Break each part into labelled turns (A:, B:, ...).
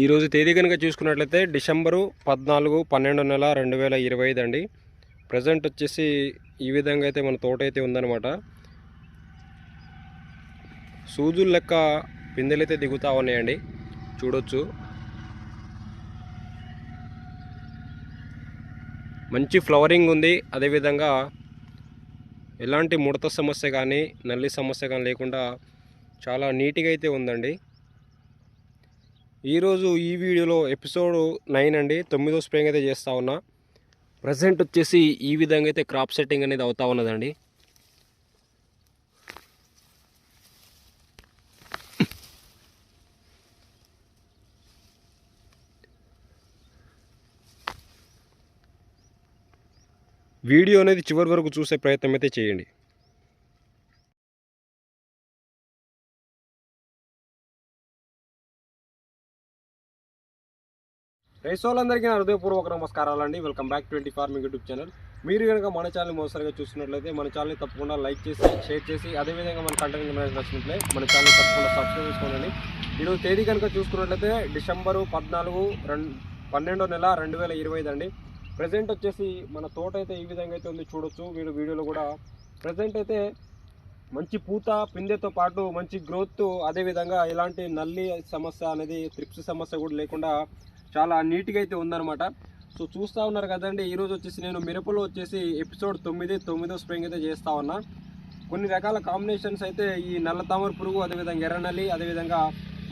A: ఈరోజు తేదీ కనుక చూసుకున్నట్లయితే డిసెంబరు పద్నాలుగు పన్నెండు నెల రెండు వేల ఇరవై ఐదు అండి. ప్రజెంట్ వచ్చేసి ఈ విధంగా అయితే మన తోట అయితే ఉందన్నమాట. సూజులు లెక్క పిందెలు అయితే దిగుతూ ఉన్నాయండి. చూడొచ్చు. మంచి ఫ్లవరింగ్ ఉంది. అదేవిధంగా ఎలాంటి ముడత సమస్య కానీ నల్లి సమస్య కానీ లేకుండా చాలా నీట్గా అయితే ఉందండి. ఈరోజు ఈ వీడియోలో ఎపిసోడ్ నైన్ అండి. తొమ్మిదో స్ప్రేయింగ్ అయితే చేస్తూ ఉన్నా. ప్రజెంట్ వచ్చేసి ఈ విధంగా అయితే క్రాప్ సెట్టింగ్ అనేది అవుతా ఉన్నదండి. వీడియో అనేది చివరి వరకు చూసే ప్రయత్నం అయితే చేయండి. రైసోళ్ళందరికీ నా హృదయపూర్వక నమస్కారాలు అండి welcome back twenty farming YouTube channel మీరు కనుక మన ఛానల్ మోసరిగా చూస్తున్నట్లయితే మన ఛానల్ని తప్పకుండా లైక్ చేసి షేర్ చేసి అదేవిధంగా మన కంటెంట్ కనుక నచ్చినట్లే మన ఛానల్ తప్పకుండా సబ్స్క్రైబ్ చేసుకోండి. ఈరోజు తేదీ కనుక చూసుకున్నట్లయితే డిసెంబరు పద్నాలుగు రెండు పన్నెండో నెల రెండు వేల ఇరవై ఐదు అండి. ప్రజెంట్ వచ్చేసి మన తోట అయితే ఈ విధంగా అయితే ఉంది చూడొచ్చు. మీరు వీడియోలో కూడా ప్రజెంట్ అయితే మంచి పూత పిందెతో పాటు మంచి గ్రోత్ అదేవిధంగా ఎలాంటి నల్లి సమస్య అనేది త్రిప్స్ సమస్య కూడా లేకుండా చాలా నీట్గా అయితే ఉందన్నమాట. సో చూస్తూ ఉన్నారు కదండి ఈరోజు వచ్చేసి నేను మిరపలో వచ్చేసి ఎపిసోడ్ తొమ్మిది తొమ్మిదో స్ప్రింగ్ అయితే చేస్తూ ఉన్నా. కొన్ని రకాల కాంబినేషన్స్ అయితే ఈ నల్ల తామర పురుగు అదేవిధంగా ఎర్రనల్లి అదేవిధంగా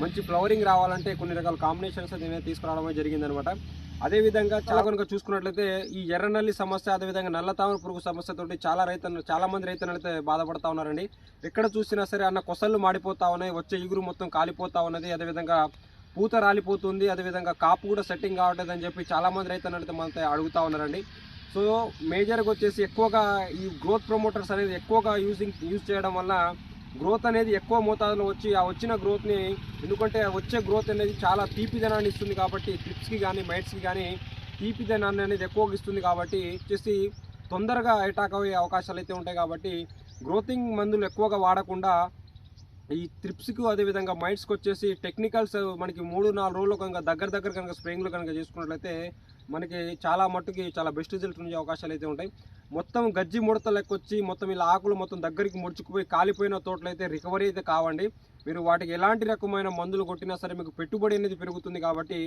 A: మంచి ఫ్లవరింగ్ రావాలంటే కొన్ని రకాల కాంబినేషన్స్ అయితే నేను తీసుకురావడం జరిగిందనమాట అదేవిధంగా చాలా కనుక చూసుకున్నట్లయితే ఈ ఎర్రనల్లి సమస్య అదేవిధంగా నల్ల తామర పురుగు సమస్యతోటి చాలా రైతులు చాలా మంది రైతులు అయితే బాధపడతా ఉన్నారండి. ఎక్కడ చూసినా సరే అన్న కొసళ్ళు మాడిపోతా ఉన్నాయి వచ్చే ఇగురు మొత్తం కాలిపోతా ఉన్నది. అదేవిధంగా పూత రాలిపోతుంది అదేవిధంగా కాపు కూడా సెట్టింగ్ కావట్లేదు అని చెప్పి చాలా మంది రైతులు అయితే మనతో అడుగుతా ఉన్నారండి. సో మేజర్గా వచ్చేసి ఎక్కువగా ఈ గ్రోత్ ప్రమోటర్స్ అనేది ఎక్కువగా యూజింగ్ యూజ్ చేయడం వల్ల గ్రోత్ అనేది ఎక్కువ మోతాదులో వచ్చి ఆ వచ్చిన గ్రోత్ని ఎందుకంటే ఆ వచ్చే గ్రోత్ అనేది చాలా తీపిదనాన్ని ఇస్తుంది కాబట్టి ట్రిప్స్కి కానీ మైట్స్కి కానీ తీపిదనాన్ని అనేది ఎక్కువగా ఇస్తుంది కాబట్టి వచ్చేసి తొందరగా అటాక్ అయ్యే అవకాశాలు అయితే ఉంటాయి కాబట్టి గ్రోతింగ్ మందులు ఎక్కువగా వాడకుండా ఈ త్రిప్స్కి అదేవిధంగా మైట్స్కి వచ్చేసి టెక్నికల్స్ మనకి మూడు నాలుగు రోజులు కనుక దగ్గర దగ్గర కనుక స్ప్రేయింగ్లు కనుక చేసుకున్నట్లయితే మనకి చాలా మట్టుకి చాలా బెస్ట్ రిజల్ట్ ఉండే అవకాశాలు అయితే ఉంటాయి. మొత్తం గజ్జి ముడత లెక్క వచ్చి మొత్తం ఇలా ఆకులు మొత్తం దగ్గరికి ముడుచుకుపోయి కాలిపోయిన తోటలు అయితే రికవరీ అయితే కావండి. మీరు వాటికి ఎలాంటి రకమైన మందులు కొట్టినా సరే మీకు పెట్టుబడి అనేది పెరుగుతుంది కాబట్టి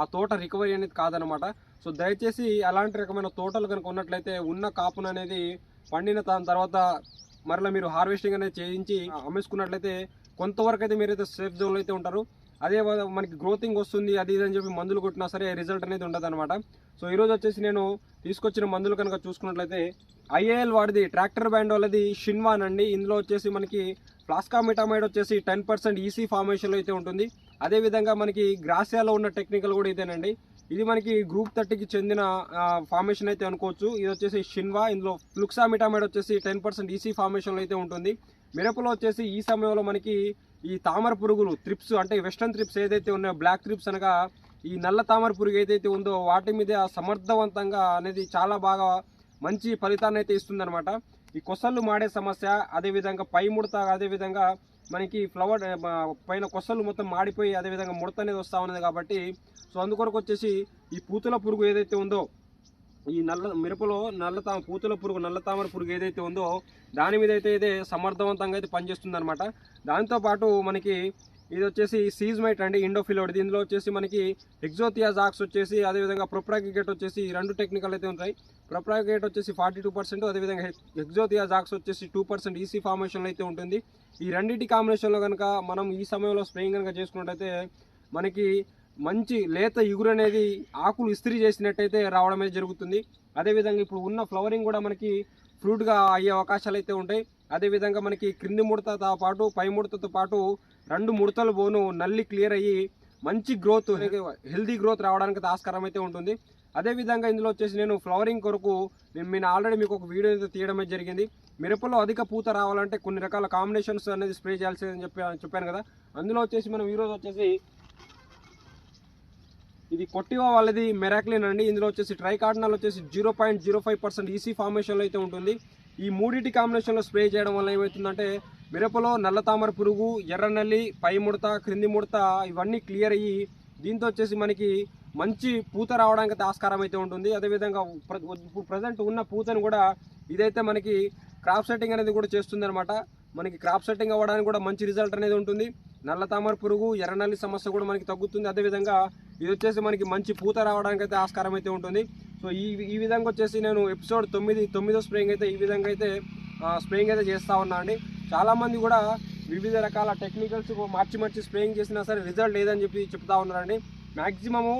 A: ఆ తోట రికవరీ అనేది కాదనమాట సో దయచేసి అలాంటి రకమైన తోటలు కనుక ఉన్నట్లయితే ఉన్న కాపును అనేది పండిన దాని తర్వాత మరలా మీరు హార్వెస్టింగ్ అనేది చేయించి అమ్మేసుకున్నట్లయితే కొంతవరకు అయితే మీరైతే సేఫ్ జోన్లో అయితే ఉంటారు. అదే మనకి గ్రోతింగ్ వస్తుంది అది ఇది అని చెప్పి మందులు కొట్టినా సరే రిజల్ట్ అనేది ఉండదు అనమాట సో ఈరోజు వచ్చేసి నేను తీసుకొచ్చిన మందులు కనుక చూసుకున్నట్లయితే ఐఏఎల్ వాడిది ట్రాక్టర్ బ్యాండ్ వాళ్ళది షిన్వాన్ అండి. ఇందులో వచ్చేసి మనకి ప్లాస్కామిటామైడ్ వచ్చేసి టెన్ పర్సెంట్ ఈసీ ఫార్మేషన్లో అయితే ఉంటుంది. అదేవిధంగా మనకి గ్రాసియాలో ఉన్న టెక్నికల్ కూడా ఇదేనండి. ఇది మనకి గ్రూప్ థర్టీకి చెందిన ఫార్మేషన్ అయితే అనుకోవచ్చు. ఇది వచ్చేసి షిన్వా ఇందులో ఫ్లుక్సామిటామైడ్ వచ్చేసి టెన్ పర్సెంట్ ఈసీ ఫార్మేషన్లో అయితే ఉంటుంది. మిరపలో వచ్చేసి ఈ సమయంలో మనకి ఈ తామర పురుగులు త్రిప్స్ అంటే వెస్టర్న్ త్రిప్స్ ఏదైతే ఉన్నాయో బ్లాక్ త్రిప్స్ అనగా ఈ నల్ల తామర పురుగు ఏదైతే ఉందో వాటి మీద సమర్థవంతంగా అనేది చాలా బాగా మంచి ఫలితాన్ని అయితే ఇస్తుందన్నమాట. ఈ కొసళ్ళు మాడే సమస్య అదేవిధంగా పై ముడత అదేవిధంగా మనకి ఫ్లవర్ పైన కొసలు మొత్తం మాడిపోయి అదేవిధంగా ముడత అనేది వస్తూ ఉన్నది కాబట్టి సో అందుకొరకు వచ్చేసి ఈ పూతుల పురుగు ఏదైతే ఉందో ఈ నల్ల మిరపలో నల్ల తా పూతుల పురుగు నల్ల తామర పురుగు ఏదైతే ఉందో దాని మీద అయితే ఇదే సమర్థవంతంగా అయితే పనిచేస్తుంది అనమాట దాంతోపాటు మనకి ఇది వచ్చేసి సీజ్మైట్ అండి ఇండోఫిలోడ్. ఇందులో వచ్చేసి మనకి ఎగ్జోథియాజాక్స్ వచ్చేసి అదేవిధంగా ప్రొప్రాగిగేట్ వచ్చేసి ఈ రెండు టెక్నికల్ అయితే ఉంటాయి. ప్రొప్రాగిగేట్ వచ్చేసి ఫార్టీ టూ పర్సెంట్ అదేవిధంగా ఎగ్జోథియాజాక్స్ వచ్చేసి టూ పర్సెంట్ ఈసీ ఫార్మేషన్లో అయితే ఉంటుంది. ఈ రెండింటి కాంబినేషన్లో కనుక మనం ఈ సమయంలో స్ప్రేయింగ్ కనుక చేసుకున్నట్టయితే మనకి మంచి లేత ఇగురు అనేది ఆకులు ఇస్త్రీ చేసినట్టయితే రావడమే జరుగుతుంది. అదేవిధంగా ఇప్పుడు ఉన్న ఫ్లవరింగ్ కూడా మనకి ఫ్రూట్గా అయ్యే అవకాశాలు అయితే ఉంటాయి. అదేవిధంగా మనకి క్రింది ముడతతో పాటు పై ముడతతో పాటు రెండు ముడతలు పోను నల్లి క్లియర్ అయ్యి మంచి గ్రోత్ హెల్దీ గ్రోత్ రావడానికి ఆస్కారం అయితే ఉంటుంది. అదేవిధంగా ఇందులో వచ్చేసి నేను ఫ్లవరింగ్ కొరకు నేను నేను ఆల్రెడీ మీకు ఒక వీడియో అయితే తీయడమే జరిగింది. మిరపలో అధిక పూత రావాలంటే కొన్ని రకాల కాంబినేషన్స్ అనేది స్ప్రే చేయాల్సిందని చెప్పి చెప్పాను కదా. అందులో వచ్చేసి మనం ఈరోజు వచ్చేసి ఇది కొట్టివా వాళ్ళది మెరాక్లిన్ అండి. ఇందులో వచ్చేసి ట్రైకార్డినల్ వచ్చేసి zero point zero five percent EC ఫార్మేషన్లో అయితే ఉంటుంది. ఈ మూడింటి కాంబినేషన్లో స్ప్రే చేయడం వల్ల ఏమవుతుందంటే మిరపలో నల్ల తామర పురుగు ఎర్రనల్లి పై ముడత క్రింది ముడత ఇవన్నీ క్లియర్ అయ్యి దీంతో వచ్చేసి మనకి మంచి పూత రావడానికి అయితే ఆస్కారం అయితే ఉంటుంది. అదేవిధంగా ప్ర- ప్రజెంట్ ఉన్న పూతను కూడా ఇదైతే మనకి క్రాప్ సెట్టింగ్ అనేది కూడా చేస్తుందనమాట మనకి క్రాప్ సెట్టింగ్ అవ్వడానికి కూడా మంచి రిజల్ట్ అనేది ఉంటుంది. నల్ల తామర పురుగు ఎర్రనల్లి సమస్య కూడా మనకి తగ్గుతుంది. అదేవిధంగా ఇది వచ్చేసి మనకి మంచి పూత రావడానికి అయితే ఆస్కారం అయితే ఉంటుంది. సో ఈ ఈ విధంగా వచ్చేసి నేను ఎపిసోడ్ తొమ్మిది తొమ్మిదో స్ప్రేయింగ్ అయితే ఈ విధంగా అయితే స్ప్రేయింగ్ అయితే చేస్తూ ఉన్నా అండి. చాలామంది కూడా వివిధ రకాల టెక్నికల్స్ మార్చి మార్చి స్ప్రేయింగ్ చేసినా సరే రిజల్ట్ లేదని చెప్పి చెప్తా ఉన్నారండి. మ్యాక్సిమము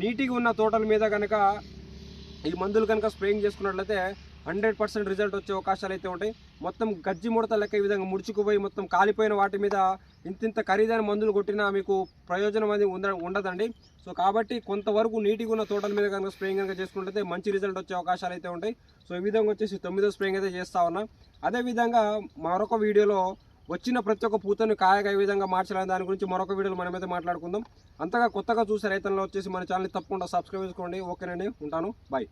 A: నీటిగా ఉన్న తోటల మీద కనుక ఈ మందులు కనుక స్ప్రేయింగ్ చేసుకున్నట్లయితే హండ్రెడ్ పర్సెంట్ రిజల్ట్ వచ్చే అవకాశాలు అయితే ఉంటాయి. మొత్తం గజ్జి ముడత లెక్క ఈ విధంగా ముడుచుకుపోయి మొత్తం కాలిపోయిన వాటి మీద ఇంతింత ఖరీదైన మందులు కొట్టినా మీకు ప్రయోజనం అనేది ఉంద ఉండదండి. సో కాబట్టి కొంతవరకు నీటిగా ఉన్న తోటల మీద కనుక స్ప్రేయింగ్ కనుక చేసుకుంటే మంచి రిజల్ట్ వచ్చే అవకాశాలు అయితే ఉంటాయి. సో ఈ విధంగా వచ్చేసి తొమ్మిదో స్ప్రేయింగ్ అయితే చేస్తా ఉన్నా. అదేవిధంగా మరొక వీడియోలో వచ్చిన ప్రతి ఒక్క పూతను కాయగా ఏ విధంగా మార్చాలని దాని గురించి మరొక వీడియోలో మనమైతే మాట్లాడుకుందాం. అంతగా కొత్తగా చూసే రైతంలో వచ్చేసి మన ఛానల్ తప్పకుండా సబ్స్క్రైబ్ చేసుకోండి. ఓకేనండి. ఉంటాను. బాయ్.